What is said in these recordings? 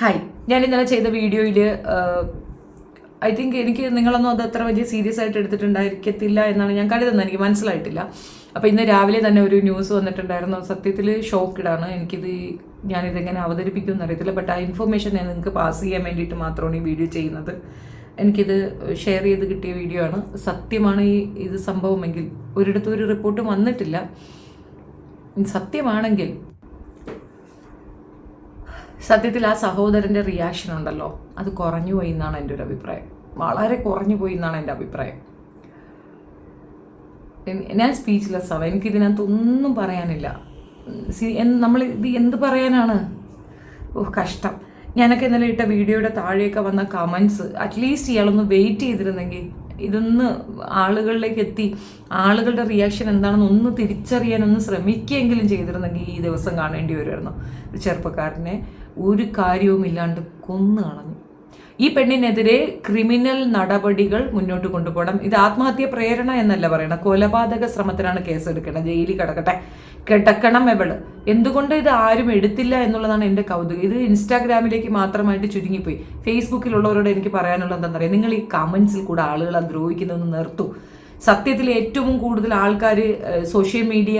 Hi ഞാൻ ഇന്നലെ ചെയ്ത വീഡിയോയിൽ ഐ തിങ്ക് എനിക്ക് നിങ്ങളൊന്നും അത് അത്ര വലിയ സീരിയസ് ആയിട്ട് എടുത്തിട്ടുണ്ടായിരിക്കത്തില്ല എന്നാണ് ഞാൻ കരുതുന്നത്. എനിക്ക് മനസ്സിലായിട്ടില്ല. അപ്പോൾ ഇന്ന് രാവിലെ തന്നെ ഒരു ന്യൂസ് വന്നിട്ടുണ്ടായിരുന്നു. സത്യത്തിൽ ഷോക്കിഡാണ് എനിക്കിത് ഞാനിതെങ്ങനെ അവതരിപ്പിക്കും അറിയത്തില്ല. ബട്ട് ആ ഇൻഫർമേഷൻ ഞാൻ നിങ്ങൾക്ക് പാസ് ചെയ്യാൻ വേണ്ടിയിട്ട് മാത്രമാണ് ഈ വീഡിയോ ചെയ്യുന്നത്. എനിക്കിത് ഷെയർ ചെയ്ത് കിട്ടിയ വീഡിയോ ആണ്. സത്യമാണ് ഈ ഇത് സംഭവമെങ്കിൽ. ഒരിടത്തും ഒരു റിപ്പോർട്ടും വന്നിട്ടില്ല. സത്യമാണെങ്കിൽ സത്യത്തിൽ ആ സഹോദരന്റെ റിയാക്ഷൻ ഉണ്ടല്ലോ. അത് കുറഞ്ഞു പോയി എന്നാണ് എന്റെ ഒരു അഭിപ്രായം. വളരെ കുറഞ്ഞു പോയി എന്നാണ് എന്റെ അഭിപ്രായം. ഞാൻ സ്പീച്ച്ലെസ് ആണ്. എനിക്ക് ഇതിനകത്ത് ഒന്നും പറയാനില്ല. നമ്മൾ ഇത് എന്ത് പറയാനാണ്? ഓ കഷ്ടം. ഞാനൊക്കെ ഇന്നലെ ഇട്ട വീഡിയോയുടെ താഴെയൊക്കെ വന്ന കമൻസ് അറ്റ്ലീസ്റ്റ് ഇയാളൊന്ന് വെയിറ്റ് ചെയ്തിരുന്നെങ്കിൽ ഇതൊന്ന് ആളുകളിലേക്ക് എത്തി. ആളുകളുടെ റിയാക്ഷൻ എന്താണെന്ന് ഒന്ന് തിരിച്ചറിയാൻ ഒന്ന് ശ്രമിക്കുകയെങ്കിലും ചെയ്തിരുന്നെങ്കിൽ ഈ ദിവസം കാണേണ്ടി വരുമായിരുന്നു. ഒരു ചെറുപ്പക്കാരനെ ഒരു കാര്യവും ഇല്ലാണ്ട് കൊന്നു കളഞ്ഞു. ഈ പെണ്ണിനെതിരെ ക്രിമിനൽ നടപടികൾ മുന്നോട്ട് കൊണ്ടുപോകണം. ഇത് ആത്മഹത്യ പ്രേരണ എന്നല്ല പറയണം കൊലപാതക ശ്രമത്തിനാണ് കേസെടുക്കണം ജയിലിൽ കിടക്കട്ടെ. കിടക്കണം എവൾ എന്തുകൊണ്ട് ഇത് ആരും എടുത്തില്ല എന്നുള്ളതാണ് എന്റെ കൗതുകം. ഇത് ഇൻസ്റ്റാഗ്രാമിലേക്ക് മാത്രമായിട്ട് ചുരുങ്ങിപ്പോയി. ഫേസ്ബുക്കിലുള്ളവരോട് എനിക്ക് പറയാനുള്ളത് എന്താ അറിയാം നിങ്ങൾ ഈ കമൻസിൽ കൂടെ ആളുകളെ ദ്രോഹിക്കുന്നതെന്ന് നിർത്തൂ. സത്യത്തിൽ ഏറ്റവും കൂടുതൽ ആൾക്കാർ സോഷ്യൽ മീഡിയ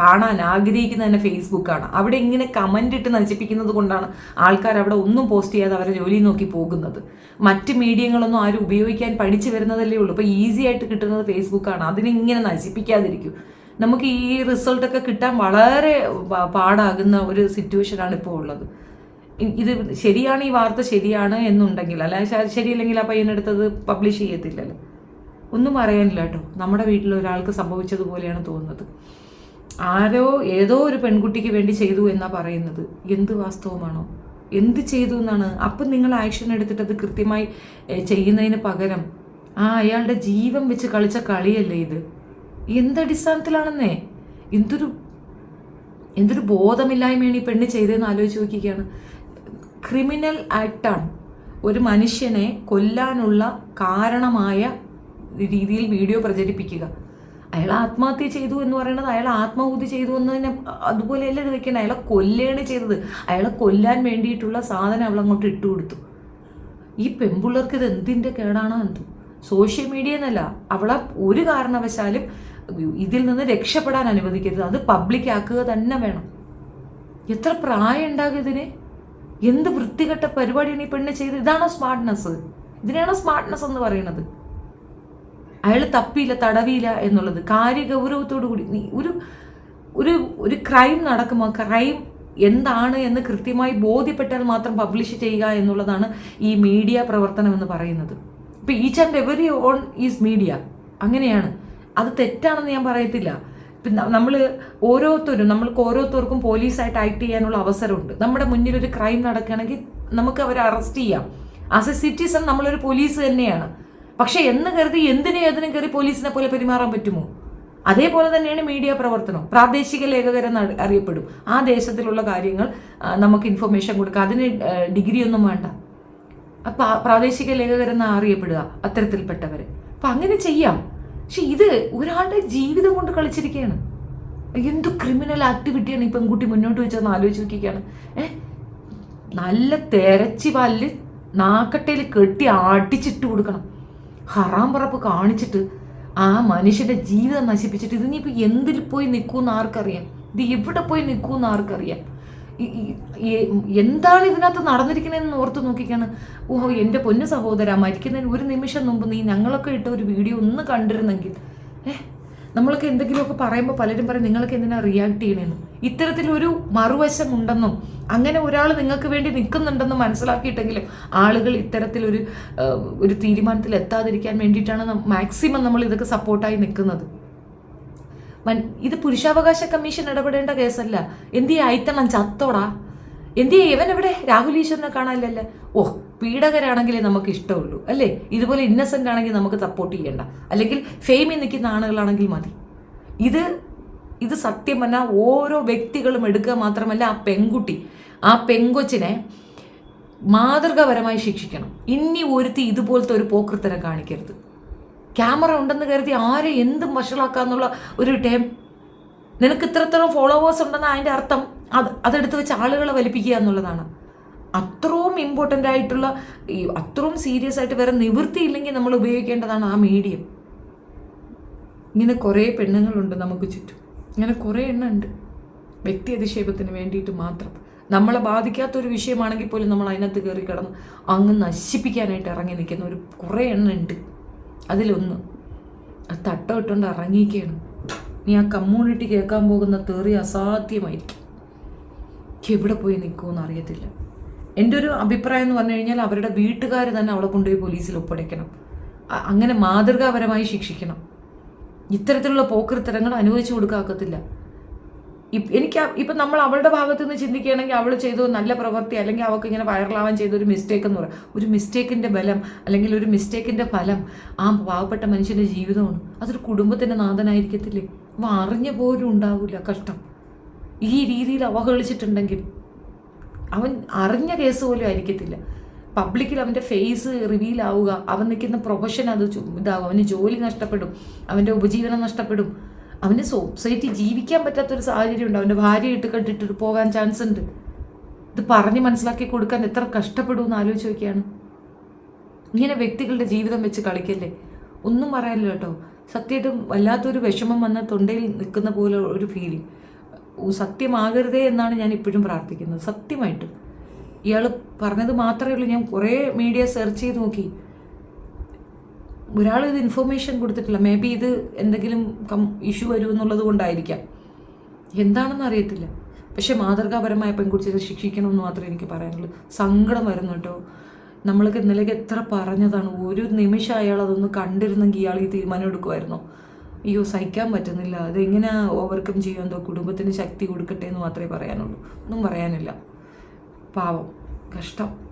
കാണാൻ ആഗ്രഹിക്കുന്ന തന്നെ ഫേസ്ബുക്കാണ് അവിടെ ഇങ്ങനെ കമന്റ് ഇട്ട് നശിപ്പിക്കുന്നത് കൊണ്ടാണ് ആൾക്കാർ അവിടെ ഒന്നും പോസ്റ്റ് ചെയ്യാതെ അവരെ ജോലി നോക്കി പോകുന്നത്. മറ്റ് മീഡിയങ്ങളൊന്നും ആരും ഉപയോഗിക്കാൻ പഠിച്ചു വരുന്നതല്ലേ ഉള്ളൂ. ഇപ്പോൾ ഈസി ആയിട്ട് കിട്ടുന്നത് ഫേസ്ബുക്കാണ് അതിനെ ഇങ്ങനെ നശിപ്പിക്കാതിരിക്കും. നമുക്ക് ഈ റിസൾട്ടൊക്കെ കിട്ടാൻ വളരെ പാടാകുന്ന ഒരു സിറ്റുവേഷനാണ് ഇപ്പോൾ ഉള്ളത്. ഇത് ശരിയാണ് ഈ വാർത്ത ശരിയാണ് എന്നുണ്ടെങ്കിൽ അല്ല ശരിയില്ലെങ്കിൽ ആ പയ്യനെടുത്തത് പബ്ലിഷ് ചെയ്യത്തില്ലല്ലോ. ഒന്നും പറയാനില്ല കേട്ടോ. നമ്മുടെ വീട്ടിൽ ഒരാൾക്ക് സംഭവിച്ചതുപോലെയാണ് തോന്നുന്നത്. ആരോ ഏതോ ഒരു പെൺകുട്ടിക്ക് വേണ്ടി ചെയ്തു എന്നാ പറയുന്നത്. എന്ത് വാസ്തവമാണോ? എന്ത് ചെയ്തു എന്നാണ്? അപ്പം നിങ്ങൾ ആക്ഷൻ എടുത്തിട്ട് അത് കൃത്യമായി ചെയ്യുന്നതിന് പകരം. ആ അയാളുടെ ജീവൻ വെച്ച് കളിച്ച കളിയല്ലേ ഇത്? എന്തടിസ്ഥാനത്തിലാണെന്നേ? എന്തൊരു എന്തൊരു ബോധമില്ലായ്മയാണ് ഈ പെണ്ണ് ചെയ്തതെന്ന് ആലോചിച്ച് നോക്കിക്കുകയാണ് ക്രിമിനൽ ആക്ടാണ് ഒരു മനുഷ്യനെ കൊല്ലാനുള്ള കാരണമായ രീതിയിൽ വീഡിയോ പ്രചരിപ്പിക്കുക. അയാൾ ആത്മഹത്യ ചെയ്തു എന്ന് പറയുന്നത് അയാൾ ആത്മാഹുതി ചെയ്തു എന്ന് തന്നെ അതുപോലെയല്ല ഇത് വെക്കണം അയാളെ കൊല്ലുകയാണ് ചെയ്തത്. അയാളെ കൊല്ലാൻ വേണ്ടിയിട്ടുള്ള സാധനം അവൾ അങ്ങോട്ട് ഇട്ടു കൊടുത്തു. ഈ പെൺപിള്ളേർക്ക് ഇത് എന്തിന്റെ കേടാണോ എന്തോ? സോഷ്യൽ മീഡിയ എന്നല്ല. അവളെ ഒരു കാരണവശാലും ഇതിൽ നിന്ന് രക്ഷപ്പെടാൻ അനുവദിക്കരുത്. അത് പബ്ലിക് ആക്കുക തന്നെ വേണം. എത്ര പ്രായം ഉണ്ടാകും ഇതിന്? എന്ത് വൃത്തികെട്ട പരിപാടിയാണ് ഈ പെണ്ണ് ചെയ്ത് ഇതാണോ സ്മാർട്ട്നെസ് ഇതിനാണോ സ്മാർട്ട്നെസ് എന്ന് പറയുന്നത്? അയാൾ തപ്പിയില്ല തടവിയില്ല എന്നുള്ളത്. കാര്യഗൗരവത്തോടു കൂടി നീ ഒരു ഒരു ഒരു ക്രൈം നടക്കുമ്പോൾ ക്രൈം എന്താണ് എന്ന് കൃത്യമായി ബോധ്യപ്പെട്ടാൽ മാത്രം പബ്ലിഷ് ചെയ്യുക എന്നുള്ളതാണ് ഈ മീഡിയ പ്രവർത്തനം എന്ന് പറയുന്നത്. ഇപ്പം each and every one is media അങ്ങനെയാണ്. അത് തെറ്റാണെന്ന് ഞാൻ പറയത്തില്ല. പിന്നെ നമ്മൾ ഓരോരുത്തരും നമ്മൾക്ക് ഓരോരുത്തർക്കും പോലീസായിട്ട് ആക്ട് ചെയ്യാനുള്ള അവസരമുണ്ട്. നമ്മുടെ മുന്നിൽ ഒരു ക്രൈം നടക്കുകയാണെങ്കിൽ നമുക്ക് അവരെ അറസ്റ്റ് ചെയ്യാം. ആസ് എ സിറ്റിസൺ നമ്മളൊരു പോലീസ് തന്നെയാണ്. പക്ഷെ എന്ന് കരുതി എന്തിനും ഏതിനും കയറി പോലീസിനെ പോലെ പെരുമാറാൻ പറ്റുമോ? അതേപോലെ തന്നെയാണ് മീഡിയ പ്രവർത്തനം. പ്രാദേശിക ലേഖകരെന്ന് അറിയപ്പെടും. ആ ദേശത്തിലുള്ള കാര്യങ്ങൾ നമുക്ക് ഇൻഫർമേഷൻ കൊടുക്കുക. അതിന് ഡിഗ്രിയൊന്നും വേണ്ട. പ്രാദേശിക ലേഖകരെന്ന് അറിയപ്പെടുക അത്തരത്തിൽപ്പെട്ടവരെ. അപ്പൊ അങ്ങനെ ചെയ്യാം. പക്ഷെ ഇത് ഒരാളുടെ ജീവിതം കൊണ്ട് കളിച്ചിരിക്കുകയാണ് എന്ത് ക്രിമിനൽ ആക്ടിവിറ്റിയാണ് ഈ പെൺകുട്ടി മുന്നോട്ട് വെച്ചതെന്ന് ആലോചിച്ച് നോക്കിയാണ് ഏ? നല്ല തെരച്ചി പല്ല് നാക്കട്ടയിൽ കെട്ടി അടിച്ചിട്ട് കൊടുക്കണം. ഹറാം പറപ്പ് കാണിച്ചിട്ട് ആ മനുഷ്യന്റെ ജീവിതം നശിപ്പിച്ചിട്ട് ഇതിനിപ്പോൾ എന്തിൽ പോയി നിൽക്കുമെന്ന് ആർക്കറിയാം? ഇത് എവിടെ പോയി നിൽക്കുമെന്ന് ആർക്കറിയാം? എന്താണ് ഇതിനകത്ത് നടന്നിരിക്കുന്നതെന്ന് ഓർത്ത് നോക്കിക്കാണ്. ഓഹോ എന്റെ പൊന്നു സഹോദര മരിക്കുന്നതിന് ഒരു നിമിഷം മുമ്പ് നീ ഞങ്ങളൊക്കെ ഇട്ട ഒരു വീഡിയോ ഒന്ന് കണ്ടിരുന്നെങ്കിൽ ഏഹ് നമ്മളൊക്കെ എന്തെങ്കിലുമൊക്കെ പറയുമ്പോൾ പലരും പറയും നിങ്ങൾക്ക് എന്തിനാ റിയാക്ട് ചെയ്യണമെന്ന് ഇത്തരത്തിലൊരു മറുവശമുണ്ടെന്നും അങ്ങനെ ഒരാൾ നിങ്ങൾക്ക് വേണ്ടി നിൽക്കുന്നുണ്ടെന്നും മനസ്സിലാക്കിയിട്ടെങ്കിലും ആളുകൾ ഇത്തരത്തിലൊരു ഒരു തീരുമാനത്തിൽ എത്താതിരിക്കാൻ വേണ്ടിയിട്ടാണ് മാക്സിമം നമ്മൾ ഇതൊക്കെ സപ്പോർട്ടായി നിൽക്കുന്നത്. മൻ- ഇത് പുരുഷാവകാശ കമ്മീഷൻ ഇടപെടേണ്ട കേസല്ല. എന്തിയെ അയത്തണം ചത്തോടാ. എന്തിയെ ഇവൻ എവിടെ രാഹുൽ ഈശ്വരനെ കാണാനില്ലല്ലേ? ഓ പീഡകരാണെങ്കിലേ നമുക്ക് ഇഷ്ടമുള്ളൂ അല്ലേ? ഇതുപോലെ ഇന്നസെന്റ് ആണെങ്കിൽ നമുക്ക് സപ്പോർട്ട് ചെയ്യണ്ട. അല്ലെങ്കിൽ ഫെയിമിൽ നിൽക്കുന്ന ആളുകളാണെങ്കിൽ മതി. ഇത് ഇത് സത്യം പറഞ്ഞാൽ ഓരോ വ്യക്തികളും എടുക്കുക മാത്രമല്ല ആ പെൺകുട്ടി ആ പെങ്കൊച്ചിനെ മാതൃകാപരമായി ശിക്ഷിക്കണം. ഇനി ഒരുത്തി ഇതുപോലത്തെ ഒരു പോക്കൃത്തരം കാണിക്കരുത്. ക്യാമറ ഉണ്ടെന്ന് കരുതി ആരെ എന്തും വഷളാക്കാന്നുള്ള ഒരു ടൈം. നിനക്ക് ഇത്രത്തോളം ഫോളോവേഴ്സ് ഉണ്ടെന്ന് അതിന്റെ അർത്ഥം? അത് അതെടുത്ത് വെച്ച് ആളുകളെ വലിപ്പിക്കുക എന്നുള്ളതാണ്. അത്രയും ഇമ്പോർട്ടന്റ് ആയിട്ടുള്ള ഈ അത്രയും സീരിയസ് ആയിട്ട് വേറെ നിവൃത്തിയില്ലെങ്കിൽ നമ്മൾ ഉപയോഗിക്കേണ്ടതാണ് ആ മീഡിയം ഇങ്ങനെ കുറേ പെണ്ണുങ്ങളുണ്ട് നമുക്ക് ചുറ്റും. ഇങ്ങനെ കുറേ എണ്ണം ഉണ്ട്. വ്യക്തി അധിക്ഷേപത്തിന് വേണ്ടിയിട്ട് മാത്രം. നമ്മളെ ബാധിക്കാത്തൊരു വിഷയമാണെങ്കിൽ പോലും നമ്മൾ അതിനകത്ത് കയറി കിടന്ന് അങ്ങ് നശിപ്പിക്കാനായിട്ട് ഇറങ്ങി നിൽക്കുന്ന ഒരു കുറേ എണ്ണം ഉണ്ട്. അതിലൊന്ന് അത് തട്ടം ഇട്ടുകൊണ്ട് ഇറങ്ങിയിരിക്കുകയാണ്. നീ ആ കമ്മ്യൂണിറ്റി കേൾക്കാൻ പോകുന്ന തെറി അസാധ്യമായിരിക്കും. എവിടെ പോയി നിൽക്കുമെന്ന് അറിയത്തില്ല. എന്റെ ഒരു അഭിപ്രായം എന്ന് പറഞ്ഞു കഴിഞ്ഞാൽ അവരുടെ വീട്ടുകാർ തന്നെ അവളെ കൊണ്ടുപോയി പോലീസിൽ ഒപ്പടയ്ക്കണം. അങ്ങനെ മാതൃകാപരമായി ശിക്ഷിക്കണം. ഇത്തരത്തിലുള്ള പോക്കൃത്തരങ്ങൾ അനുവദിച്ചു കൊടുക്കാക്കത്തില്ല. എനിക്ക് ഇപ്പം നമ്മൾ അവളുടെ ഭാഗത്ത് നിന്ന് ചിന്തിക്കുകയാണെങ്കിൽ അവൾ ചെയ്ത നല്ല പ്രവൃത്തി അല്ലെങ്കിൽ അവൾക്ക് ഇങ്ങനെ വൈറലാവാൻ ചെയ്ത ഒരു മിസ്റ്റേക്ക് എന്ന് പറയാം. ഒരു മിസ്റ്റേക്കിന്റെ ബലം അല്ലെങ്കിൽ ഒരു മിസ്റ്റേക്കിന്റെ ഫലം ആ പാവപ്പെട്ട മനുഷ്യന്റെ ജീവിതമാണ്. അതൊരു കുടുംബത്തിന്റെ നാഥനായിരിക്കത്തില്ലേ? അപ്പം അറിഞ്ഞ പോലും ഉണ്ടാവില്ല കഷ്ടം. ഈ രീതിയിൽ അവഹേളിച്ചിട്ടുണ്ടെങ്കിൽ അവൻ അറിഞ്ഞ കേസ് പോലും ആയിരിക്കത്തില്ല. പബ്ലിക്കിൽ അവന്റെ ഫേസ് റിവീൽ ആവുക അവൻ നിൽക്കുന്ന പ്രൊഫഷൻ അത് ഇതാകും. അവന് ജോലി നഷ്ടപ്പെടും അവന്റെ ഉപജീവനം നഷ്ടപ്പെടും. അവന് സൊസൈറ്റി ജീവിക്കാൻ പറ്റാത്തൊരു സാഹചര്യം ഉണ്ട് അവന്റെ ഭാര്യ ഇട്ട് പോകാൻ ചാൻസ് ഉണ്ട്. ഇത് പറഞ്ഞ് മനസ്സിലാക്കി കൊടുക്കാൻ എത്ര കഷ്ടപ്പെടുമെന്ന് ആലോചിച്ച് നോക്കിയാണ്. ഇങ്ങനെ വ്യക്തികളുടെ ജീവിതം വെച്ച് കളിക്കല്ലേ? ഒന്നും പറയാനില്ല കേട്ടോ. സത്യമായിട്ടും വല്ലാത്തൊരു വിഷമം വന്ന തൊണ്ടയിൽ നിൽക്കുന്ന പോലെ ഒരു ഫീലിംഗ് സത്യമാകരുതേ എന്നാണ് ഞാൻ ഇപ്പോഴും പ്രാർത്ഥിക്കുന്നത്. സത്യമായിട്ട്. ഇയാൾ പറഞ്ഞത് മാത്രമേ ഉള്ളൂ. ഞാൻ കുറേ മീഡിയ സെർച്ച് ചെയ്ത് നോക്കി. ഒരാൾ ഇത് ഇൻഫർമേഷൻ കൊടുത്തിട്ടില്ല. മേ ബി ഇത് എന്തെങ്കിലും കം ഇഷ്യൂ വരും എന്നുള്ളത് കൊണ്ടായിരിക്കാം. എന്താണെന്ന് അറിയത്തില്ല. പക്ഷെ മാതൃകാപരമായ പെൺകുട്ടിയെ ശിക്ഷിക്കണമെന്ന് മാത്രമേ എനിക്ക് പറയാനുള്ളൂ. സങ്കടം വരുന്നു കേട്ടോ. നമ്മൾക്ക് ഇന്നലേക്ക് എത്ര പറഞ്ഞതാണ്. ഒരു നിമിഷം അയാൾ അതൊന്ന് കണ്ടിരുന്നെങ്കിൽ ഇയാൾ ഈ തീരുമാനം എടുക്കുമായിരുന്നോ? അയ്യോ സഹിക്കാൻ പറ്റുന്നില്ല. അതെങ്ങനെ ഓവർകം ചെയ്യുമെന്തോ കുടുംബത്തിന് ശക്തി കൊടുക്കട്ടെ എന്ന് മാത്രമേ പറയാനുള്ളൂ. ഒന്നും പറയാനില്ല. പാവം. കഷ്ടം.